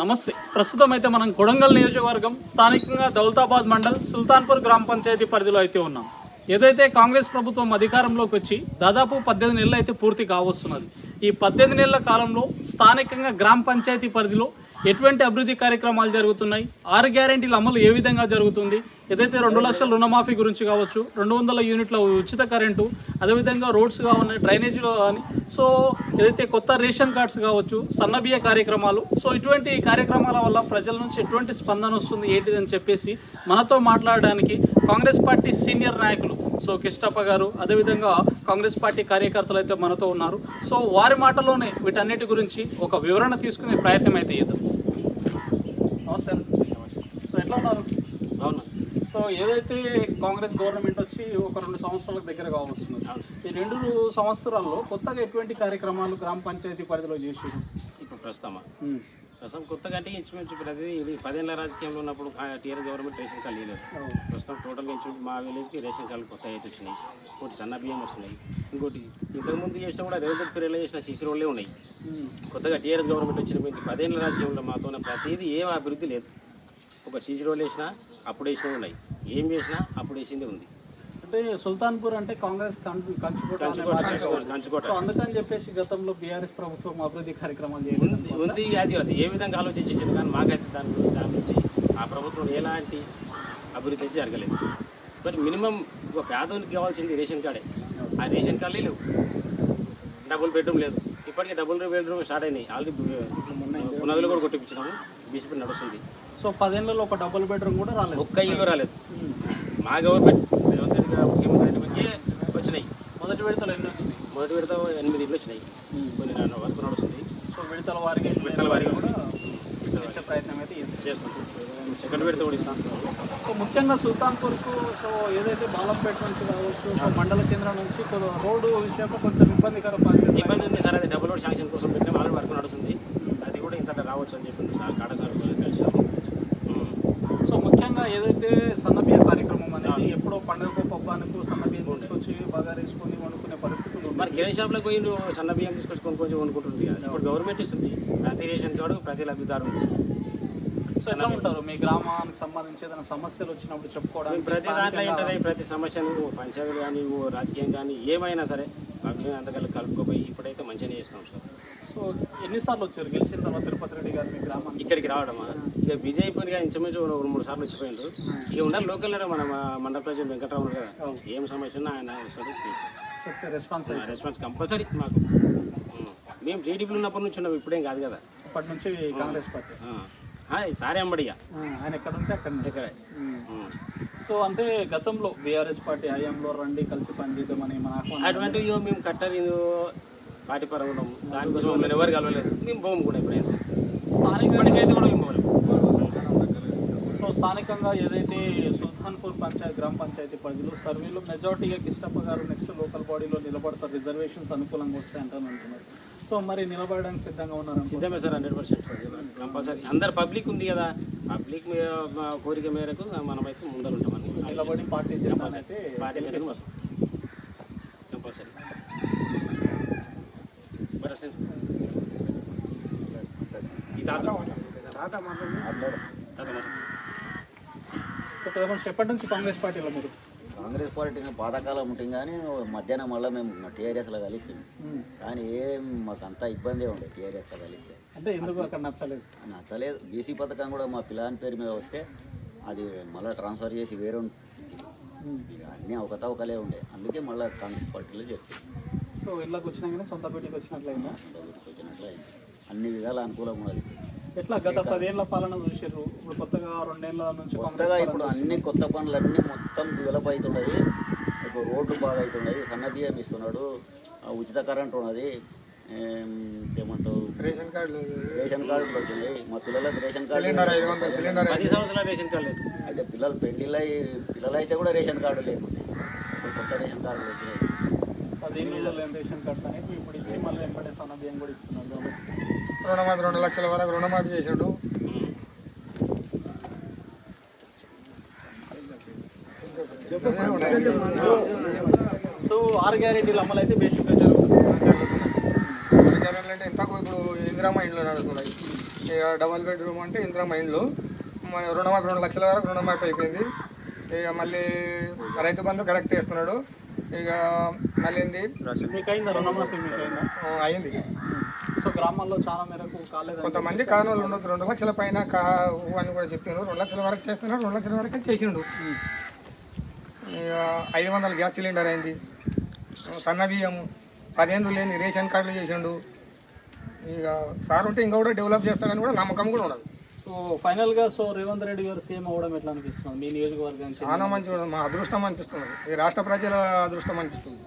నమస్తే. ప్రస్తుతం అయితే మనం కొడంగల్ నియోజకవర్గం స్థానికంగా దౌలతాబాద్ మండల్ సుల్తాన్పూర్ గ్రామ పంచాయతీ పరిధిలో అయితే ఉన్నాం. ఏదైతే కాంగ్రెస్ ప్రభుత్వం అధికారంలోకి వచ్చి దాదాపు పద్దెనిమిది నెలలు అయితే పూర్తి కావస్తున్నది. ఈ పద్దెనిమిది నెలల కాలంలో స్థానికంగా గ్రామ పంచాయతీ పరిధిలో ఎటువంటి అభివృద్ధి కార్యక్రమాలు జరుగుతున్నాయి? ఆరు గ్యారెంటీల అమలు ఏ విధంగా జరుగుతుంది? ఏదైతే రెండు లక్షల రుణమాఫీ గురించి కావచ్చు రెండు వందల యూనిట్ల ఉచిత కరెంటు అదేవిధంగా రోడ్స్ కావాలి డ్రైనేజీలో కానీ సో ఏదైతే కొత్త రేషన్ కార్డ్స్ కావచ్చు సన్నబియ్య కార్యక్రమాలు సో ఇటువంటి కార్యక్రమాల వల్ల ప్రజల నుంచి ఎటువంటి స్పందన వస్తుంది ఏంటిదని చెప్పేసి మనతో మాట్లాడడానికి కాంగ్రెస్ పార్టీ సీనియర్ నాయకులు సో కిష్టప్ప గారు అదేవిధంగా కాంగ్రెస్ పార్టీ కార్యకర్తలు అయితే మనతో ఉన్నారు. సో వారి మాటలోనే వీటన్నిటి గురించి ఒక వివరణ తీసుకునే ప్రయత్నం అయితే చేద్దాం. నమస్తే సో ఎట్లా ఉన్నారు? అవును సో ఏదైతే కాంగ్రెస్ గవర్నమెంట్ వచ్చి ఒక రెండు సంవత్సరాల దగ్గర కావస్తుంది ఈ రెండు సంవత్సరాల్లో కొత్తగా ఎటువంటి కార్యక్రమాలు గ్రామ పంచాయతీ పరిధిలో చేసారు ఇప్పుడు ప్రస్తుతమా? ప్రస్తుతం కొత్తగా అంటే ఇంచుమించు ప్రతి ఇది పదేళ్ళ రాజకీయంలో ఉన్నప్పుడు టీఆర్ గవర్నమెంట్ రేషన్ కార్డు లేదు. ప్రస్తుతం టోటల్గా ఇంచుమించు మా విలేజ్కి రేషన్ కార్డు కొత్త అయితే వచ్చినాయి. ఇంకోటి సన్న బియ్యం వస్తున్నాయి. ఇంకోటి ఇంతకుముందు చేసిన కూడా రేవంత్ పీరియడ్లో చేసిన సీసీ రోడ్లే ఉన్నాయి. కొత్తగా టీఆర్ఎస్ గవర్నమెంట్ వచ్చిన పదేళ్ళ రాజకీయంలో మాతో ప్రతిదీ ఏం అభివృద్ధి లేదు. ఒక సీసీ రోడ్లు వేసినా అప్పుడు వేసినవి ఉన్నాయి. ఏం చేసినా అప్పుడు వేసింది ఉంది. అంటే సుల్తాన్పూర్ అంటే కాంగ్రెస్ కంచుకోట అందుకని చెప్పేసి గతంలో బీఆర్ఎస్ ప్రభుత్వం అభివృద్ధి కార్యక్రమాలు చేయలేదు ఉంది అది అది ఏ విధంగా ఆలోచించేసింది కానీ మాకైతే దాని గురించి దాని నుంచి ఆ ప్రభుత్వం ఎలాంటి అభివృద్ధి జరగలేదు. మరి మినిమం ఒక పేదోనికి కావాల్సింది రేషన్ కార్డే. ఆ రేషన్ కార్డులే లేవు. డబుల్ బెడ్రూమ్ లేదు. ఇప్పటికే డబుల్ బెడ్రూమ్ స్టార్ట్ అయినాయి. ఆల్రెడీ పునాదులు కూడా కొట్టించినాము బీసీపీ నడుస్తుంది. సో పదేళ్ళలో ఒక డబుల్ బెడ్రూమ్ కూడా రాలేదు. ఒక్క ఇల్లు రాలేదు. మా గవర్నమెంట్ రేవంత్ రెడ్డి గారు ముఖ్యమంత్రి అయినప్పటికీ వచ్చినాయి మొదటి విడతలు ఎన్ని వచ్చినాయి మొదటి విడత ఎనిమిది ఇల్లు వచ్చినాయి. కొన్ని వర్క్ నడుస్తుంది. సో విడతల వారికి విడతల వారీగా కూడా ఇచ్చే ప్రయత్నం అయితే చేసుకుంటాం సెకండ్ విడత కూడా ఇస్తాం. సో ముఖ్యంగా సుల్తాన్పూర్కు సో ఏదైతే బాలంపేట నుంచి కావచ్చు సో మండల కేంద్రం నుంచి రోడ్డు విషయంలో కొంచెం ఇబ్బందికర ఇబ్బంది ఉంది. సార్ అది డబుల్ రోడ్ శాంక్షన్ కోసం పెట్టాం ఆల్రెడీ వర్క్ నడుస్తుంది. అది కూడా ఇంత రావచ్చు అని చెప్పింది సార్ కాడ సార్ కలిసి సో ముఖ్యంగా ఏదైతే సన్నబియ్య కార్యక్రమం అనేది ఎప్పుడో పండుగకు పబ్బానికి సన్నబియ్యం తీసుకొచ్చి బాగా వేసుకొని వండుకునే పరిస్థితులు ఉన్నాయి. మరి కిరాణ్ షాప్లోకి పోయి నువ్వు సన్న బియ్యం తీసుకొచ్చి కొనుక్కొని కదా. ఇప్పుడు గవర్నమెంట్ ఇస్తుంది. ప్రతి రేషన్ కార్డు ప్రతి లబ్ధిదారు సో ఎట్లా ఉంటారు? మీ గ్రామానికి సంబంధించి ఏదైనా సమస్యలు వచ్చినప్పుడు చెప్పుకోవడానికి ప్రతి దాంట్లో ఉంటుంది ప్రతి సమస్య నువ్వు పంచాయతీ కానీ నువ్వు రాజకీయం కానీ ఏమైనా సరే మేము అంతకల్లా కలుపుకోపోయి ఇప్పుడైతే మంచిగానే చేస్తాం సార్. సో ఎన్నిసార్లు వచ్చారు? గెలిచిన తర్వాత తిరుపతి రెడ్డి గారు మీ గ్రామానికి? ఇక్కడికి రావడమా? ఇక విజయ్ అయిపోయిన ఇంచుమించు రెండు మూడు సార్లు వచ్చిపోయిండు ఇక ఉండాలి లోకల్ మన మండల ప్రజలు వెంకటరావు కదా అవును. ఏం సమస్య ఆయన వస్తాడు చెప్తే రెస్పాన్స్ రెస్పాన్స్ కంపల్సరీ మాకు. మేము టీడీపీలో ఉన్నప్పటి నుంచి ఉన్నాం ఇప్పుడేం కాదు కదా. అప్పటి నుంచి కాంగ్రెస్ పార్టీ. ఆ, సారే అంబడిగా ఆ, ఆయన ఎక్కడ ఉంటే అక్కడ ఇక్కడే. సో అంటే గతంలో బీఆర్ఎస్ పార్టీ హయాంలో రండి కలిసి పనిచేద్దామని మన అటువంటి మేము కట్టరు ఇది పార్టీ పరంగా ఉన్నాము దానికోసం మమ్మల్ని ఎవరు కలవలేదు? మేము పోము కూడా ఎప్పుడైనా సరే. స్థానిక కూడా మేము సో స్థానికంగా ఏదైతే సుల్తాన్పూర్ పంచాయతీ గ్రామ పంచాయతీ పరిధిలో సర్వేలో మెజార్టీగా కిష్టప్ప గారు నెక్స్ట్ లోకల్ బాడీలో నిలబడతారు. రిజర్వేషన్స్ అనుకూలంగా వస్తాయంటారు అంటున్నారు. సో మరి నిలబడడానికి సిద్ధంగా ఉన్నారు? సిద్ధమే సార్ హండ్రెడ్ పర్సెంట్ కంపల్సరీ అందరు పబ్లిక్ ఉంది కదా. పబ్లిక్ కోరిక మేరకు మనమైతే ముందర ఉంటామని నిలబడి పార్టీ చేద్దామైతే పార్టీ మేరకు కంపల్సరీ. తాత. తాత ఎప్పటి నుంచి కాంగ్రెస్ పార్టీలో మీరు కాంగ్రెస్ పార్టీ పాతకాలం ఉంటుంది కానీ మధ్యాహ్నం మళ్ళీ మేము టీఆర్ఎస్లో కలిసి. కానీ ఏం మాకు అంతా ఇబ్బంది ఉండే టీఆర్ఎస్లో కలిస్తే. అంటే ఎందుకు అక్కడ నచ్చలేదు? నచ్చలేదు. బీసీ పథకం కూడా మా పిల్లాని పేరు మీద వస్తే అది మళ్ళీ ట్రాన్స్ఫర్ చేసి వేరే అన్నీ అవకతవకలే ఉండే. అందుకే మళ్ళీ కాంగ్రెస్ పార్టీలో చేస్తాం సో ఇళ్ళకి వచ్చినాకనే సొంత పెట్టుకు వచ్చినట్లయిందా? వచ్చినట్లు అయింది అన్ని విధాల అనుకూలం ఉన్నది. ఎట్లా గత పదేళ్ళ పాలన చూసారు ఇప్పుడు కొత్తగా రెండేళ్ళ నుంచి కొత్తగా ఇప్పుడు అన్ని కొత్త పనులు అన్నీ మొత్తం డెవలప్ అవుతున్నాయి ఇప్పుడు రోడ్లు బాగా అవుతున్నాయి సన్న బియ్యం ఇస్తున్నాడు. ఉచిత కరెంట్ ఉన్నది. ఏం, ఏమంటావు? రేషన్ కార్డు రేషన్ కార్డు వచ్చింది. మా పిల్లలకు రేషన్ కార్డు సిలిండర్ పది సంవత్సరాల రేషన్ కార్డు లేదు. అయితే పిల్లలు పెళ్ళిళ్ళ పిల్లలు అయితే కూడా రేషన్ కార్డు లేకుండే ఇప్పుడు కొత్త రేషన్ కార్డు వచ్చినాయి పదిహేను రేషన్ కార్డ్స్ అనేవి ఇప్పుడు ఇచ్చి మళ్ళీ వెంబడే సన్న బియ్యం కూడా ఇస్తున్నారు కాబట్టి రుణమాఫీ రెండు లక్షల వరకు రుణమాఫీ చేసిండు. ఉం. సో ఆరు గ్యారెంటీలు అమలు అయితే బేసిక్గా జరుగుతుంది జనాలంటే ఇంతకు ఇప్పుడు ఇందిరామ ఇంట్లో నడుస్తున్నాయి. ఇక డబల్ బెడ్రూమ్ అంటే ఇందిరా మైండ్లు మన రుణమాఫీ రెండు లక్షల వరకు రుణమాఫీ అయిపోయింది. ఇక మళ్ళీ రైతు బంధు కరెక్ట్ చేస్తున్నాడు. ఇక మళ్ళీ అయింది. సో గ్రామాల్లో చాలా మేరకు కాలేదు కొంతమంది కానోళ్ళు ఉండొచ్చు రెండు లక్షల పైన కావు అని కూడా చెప్పాను రెండు లక్షల వరకు చేస్తున్నాడు రెండు లక్షల వరకు చేసిండు. ఇక ఐదు వందల గ్యాస్ సిలిండర్ అయింది. సన్న బియ్యం పదిహేను లేని రేషన్ కార్డులు చేసిండు. ఇక సార్ ఉంటే ఇంకా కూడా డెవలప్ చేస్తాడని కూడా నమ్మకం కూడా ఉన్నది సో ఫైనల్గా సో రేవంత్ రెడ్డి గారు సీఎం అవ్వడం ఎట్లా అనిపిస్తుంది? మీ నియోజకవర్గానికి చాలా మంచి మా అదృష్టం అనిపిస్తుంది. ఈ రాష్ట్ర ప్రజల అదృష్టం అనిపిస్తుంది.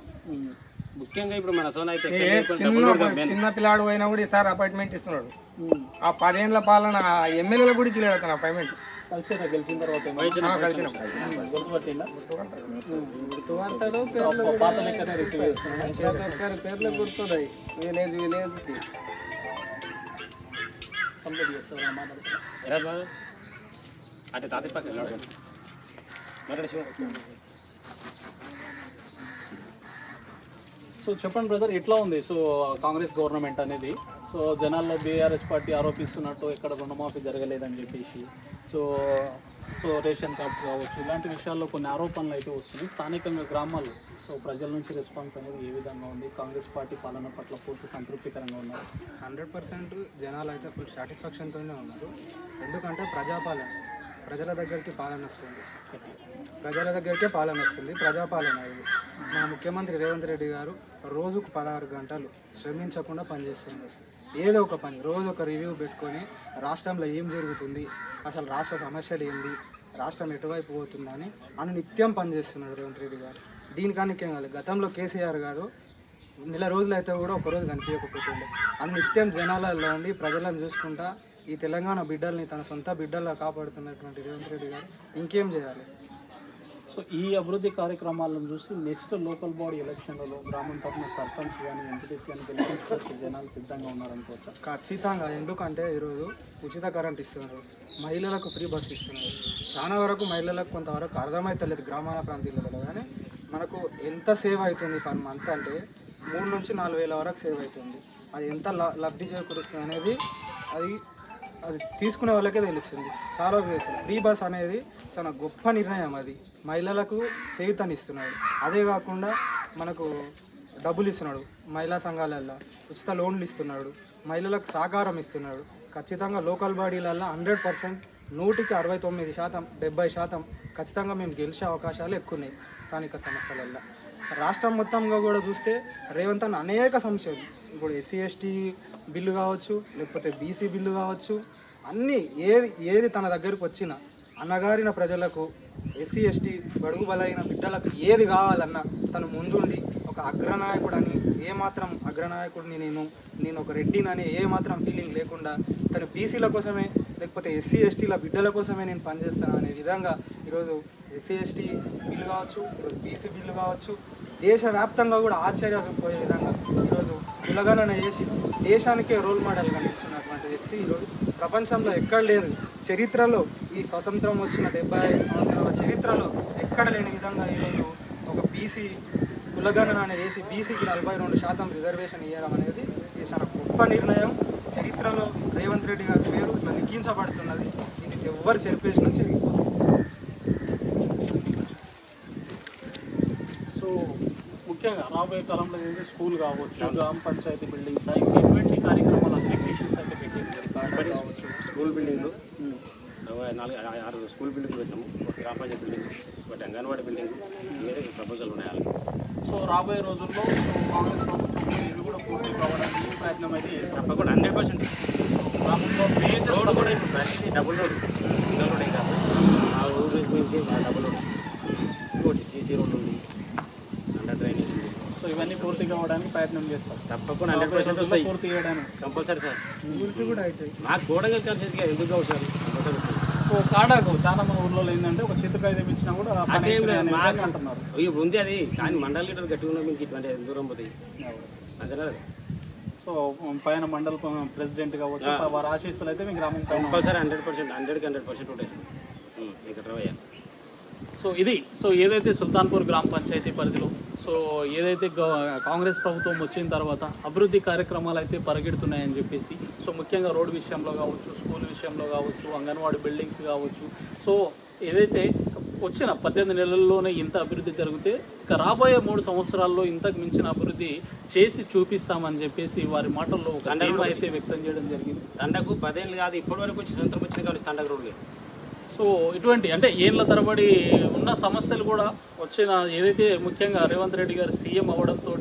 ముఖ్యంగా ఇప్పుడు మనతోనైతే ఏ చిన్న చిన్న పిల్లాడు అయినా కూడా ఈసారి అపాయింట్మెంట్ ఇస్తున్నాడు. ఆ పదేళ్ళ పాలన ఎమ్మెల్యేల కూడా ఇచ్చలేడు అతను అపాయింట్మెంట్. గెలిచిన తర్వాత పేర్లు గుర్తున్నాయి విలేజ్ విలేజ్కి. కంప్లీట్ చేస్తారా మాట్లాడుతున్నా? ఎలా బాగా అంటే తాత పక్క వెళ్ళాడు మాట్లాడు శివ. సో చెప్పండి బ్రదర్ ఎట్లా ఉంది? సో కాంగ్రెస్ గవర్నమెంట్ అనేది సో జనాల్లో బీఆర్ఎస్ పార్టీ ఆరోపిస్తున్నట్టు ఎక్కడ రుణమాఫీ జరగలేదని చెప్పేసి సో సో రేషన్ కార్డ్స్ కావచ్చు ఇలాంటి విషయాల్లో కొన్ని ఆరోపణలు అయితే వస్తున్నాయి. స్థానికంగా గ్రామాలు సో ప్రజల నుంచి రెస్పాన్స్ అనేది ఏ విధంగా ఉంది? కాంగ్రెస్ పార్టీ పాలన పట్ల పూర్తి సంతృప్తికరంగా ఉన్నారు? హండ్రెడ్ పర్సెంట్ జనాలు అయితే ఫుల్ సాటిస్ఫాక్షన్తోనే ఉన్నారు. ఎందుకంటే ప్రజాపాలన ప్రజల దగ్గరికి పాలన వస్తుంది. ప్రజల దగ్గరికే పాలన వస్తుంది. ప్రజాపాలన ఇది. మా ముఖ్యమంత్రి రేవంత్ రెడ్డి గారు రోజుకు పదహారు గంటలు శ్రమించకుండా పనిచేస్తున్నారు. ఏదో ఒక పని రోజు ఒక రివ్యూ పెట్టుకొని రాష్ట్రంలో ఏం జరుగుతుంది అసలు రాష్ట్ర సమస్యలు ఏంది రాష్ట్రం ఎటువైపు పోతుందని అని నిత్యం పనిచేస్తున్నాడు రేవంత్ రెడ్డి గారు. దీనికానికి కాదు గతంలో కేసీఆర్ గారు నెల రోజులు అయితే కూడా ఒకరోజు కనిపించకపోతుండే. అని నిత్యం జనాలలో ఉండి ప్రజలను చూసుకుంటా ఈ తెలంగాణ బిడ్డల్ని తన సొంత బిడ్డల్లా కాపాడుతున్నటువంటి రేవంత్ రెడ్డి గారు ఇంకేం చేయాలి? సో ఈ అభివృద్ధి కార్యక్రమాలను చూసి నెక్స్ట్ లోకల్ బాడీ ఎలక్షన్లలో గ్రామం తరఫున సర్పంచ్ కానీ ఎంపీటీసీ కానీ గెలిపించడానికి జనాలు సిద్ధంగా ఉన్నారనుకోవచ్చు ఖచ్చితంగా. ఎందుకంటే ఈరోజు ఉచిత కరెంట్ ఇస్తున్నారు. మహిళలకు ఫ్రీ బస్ ఇస్తున్నారు. చాలా వరకు మహిళలకు కొంతవరకు అర్థమవుతలేదు గ్రామాల ప్రాంతాలలో. కానీ మనకు ఎంత సేవ్ అవుతుంది పర్ మంత్ అంటే మూడు నుంచి నాలుగు వేల వరకు సేవ్ అవుతుంది. అది ఎంత లబ్ధి చేకూరుస్తుంది అనేది అది అది తీసుకునే వాళ్ళకే తెలుస్తుంది. చాలా తెలుస్తుంది ఫ్రీ బస్ అనేది చాలా గొప్ప నిర్ణయం అది. మహిళలకు చేయుతనిస్తున్నాడు. అదే కాకుండా మనకు డబ్బులు ఇస్తున్నాడు. మహిళా సంఘాలల్లో ఉచిత లోన్లు ఇస్తున్నాడు. మహిళలకు సహకారం ఇస్తున్నాడు. ఖచ్చితంగా లోకల్ బాడీలల్లో హండ్రెడ్ పర్సెంట్ నూటికి అరవై తొమ్మిది శాతం డెబ్బై శాతం ఖచ్చితంగా మేము గెలిచే అవకాశాలు ఎక్కువ ఉన్నాయి స్థానిక సంస్థలల్లో. రాష్ట్రం మొత్తంగా కూడా చూస్తే రేవంత్ అన్న అనేక సమస్యలు ఇప్పుడు ఎస్సీ ఎస్టీ బిల్లు కావచ్చు లేకపోతే బీసీ బిల్లు కావచ్చు అన్నీ ఏది ఏది తన దగ్గరకు వచ్చినా అన్నగారిన ప్రజలకు ఎస్సీ ఎస్టీ బడుగు బలైన బిడ్డలకు ఏది కావాలన్నా తను ముందుండి ఒక అగ్రనాయకుడని ఏమాత్రం అగ్రనాయకుడిని నేను నేను ఒక రెడ్డినని ఏ మాత్రం ఫీలింగ్ లేకుండా తను బీసీల కోసమే లేకపోతే ఎస్సీ ఎస్టీల బిడ్డల కోసమే నేను పనిచేస్తాను అనే విధంగా ఈరోజు ఎస్సీ ఎస్టీ బిల్లు కావచ్చు ఈరోజు బీసీ బిల్లు కావచ్చు దేశవ్యాప్తంగా కూడా ఆశ్చర్యపోయే విధంగా కులగణన చేసి దేశానికే రోల్ మోడల్గా నిలిచినటువంటి వ్యక్తి ఈరోజు ప్రపంచంలో ఎక్కడ లేదు చరిత్రలో ఈ స్వతంత్రం వచ్చిన డెబ్బై ఐదు సంవత్సరాల చరిత్రలో ఎక్కడ లేని విధంగా ఈరోజు ఒక బీసీ కులగణన అనేది వేసి బీసీకి నలభై రెండు శాతం రిజర్వేషన్ ఇవ్వడం అనేది ఇది చాలా గొప్ప నిర్ణయం. చరిత్రలో రేవంత్ రెడ్డి గారి పేరు ఇట్లా లిఖించబడుతున్నది ఇది ఎవ్వరు చెప్పేసినా చెరిగిపోతుంది సో ముఖ్యంగా రాబోయే కాలంలో ఏంటంటే స్కూల్ కావచ్చు గ్రామ పంచాయతీ బిల్డింగ్స్ ఇంకా ఎటువంటి కార్యక్రమాలు అప్లికేషన్స్ అయితే పెట్టింది కావచ్చు? స్కూల్ బిల్డింగ్లు. నాలుగు ఆరు స్కూల్ బిల్డింగ్ పెట్టాము. ఒక గ్రామ పంచాయతీ బిల్డింగ్ ఒకటి అంగన్వాడీ బిల్డింగ్ మీద ప్రపోజల్ ఉన్నాయి. సో రాబోయే రోజుల్లో కాంగ్రెస్ ప్రభుత్వం ఇవి కూడా పూర్తి కావడానికి ప్రయత్నం అయితే తప్పకుండా హండ్రెడ్ పర్సెంట్. మేజర్ రోడ్ కూడా ఇప్పుడు ప్రతిదీ డబుల్ రోడ్ సింగల్ రోడ్ కాదు. ఆ ఊరు నుంచి ఆ డబుల్ రోడ్. ఇంకోటి సీసీ రోడ్ ఉంది అండర్ డ్రైనేజ్ ఉంది సో ఇవన్నీ పూర్తి కావడానికి ప్రయత్నం చేస్తాం. తప్పకుండా హండ్రెడ్ పర్సెంట్ వస్తాయి. పూర్తి చేయడానికి. Compulsory sir. కూడా అవుతాయి. ఎందుకు కావు సార్? కాడాకు చాలా మంది ఊర్లో ఏంటంటే ఒక చిత్తు కాగితం ఇచ్చినా కూడా అంటున్నారు. ఉంది అది. కానీ మండల లీటర్ గట్టిగా ఉన్న మీకు ఇటువంటి దూరం పోతాయి. అంతేనా సో పైన మండల ప్రెసిడెంట్ కావచ్చు. వారి ఆశీస్సులు అయితే మీ గ్రామం కంపల్సరీ హండ్రెడ్ పర్సెంట్ హండ్రెడ్కి హండ్రెడ్ పర్సెంట్ ఉంటాయి ఇక్కడ సో ఇది సో ఏదైతే సుల్తాన్పూర్ గ్రామ పంచాయతీ పరిధిలో సో ఏదైతే కాంగ్రెస్ ప్రభుత్వం వచ్చిన తర్వాత అభివృద్ధి కార్యక్రమాలు అయితే పరిగెడుతున్నాయని చెప్పేసి సో ముఖ్యంగా రోడ్డు విషయంలో కావచ్చు స్కూల్ విషయంలో కావచ్చు అంగన్వాడీ బిల్డింగ్స్ కావచ్చు. సో ఏదైతే వచ్చిన పద్దెనిమిది నెలల్లోనే ఇంత అభివృద్ధి జరిగితే ఇక రాబోయే మూడు సంవత్సరాల్లో ఇంతకు మించిన అభివృద్ధి చేసి చూపిస్తామని చెప్పేసి వారి మాటల్లో ఒక అయితే వ్యక్తం చేయడం జరిగింది. తండకు పదేళ్ళు కాదు ఇప్పటి వరకు వచ్చి స్వతంత్రం వచ్చిన కానీ తండకు రోడ్ లేదు సో ఇటువంటి అంటే ఏళ్ళ తరబడి ఉన్న సమస్యలు కూడా వచ్చిన ఏదైతే ముఖ్యంగా రేవంత్ రెడ్డి గారు సీఎం అవ్వడంతో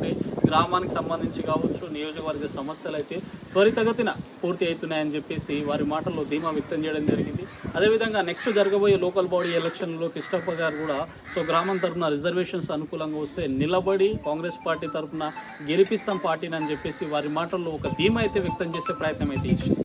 గ్రామానికి సంబంధించి కావచ్చు నియోజకవర్గ సమస్యలు అయితే త్వరితగతిన పూర్తి అవుతున్నాయని చెప్పేసి వారి మాటల్లో ధీమా వ్యక్తం చేయడం జరిగింది. అదేవిధంగా నెక్స్ట్ జరగబోయే లోకల్ బాడీ ఎలక్షన్లో కృష్ణప్ప గారు కూడా సో గ్రామం తరఫున రిజర్వేషన్స్ అనుకూలంగా వస్తే నిలబడి కాంగ్రెస్ పార్టీ తరఫున గెలిపిస్తాం పార్టీని అని చెప్పేసి వారి మాటల్లో ఒక ధీమా అయితే వ్యక్తం చేసే ప్రయత్నం అయితే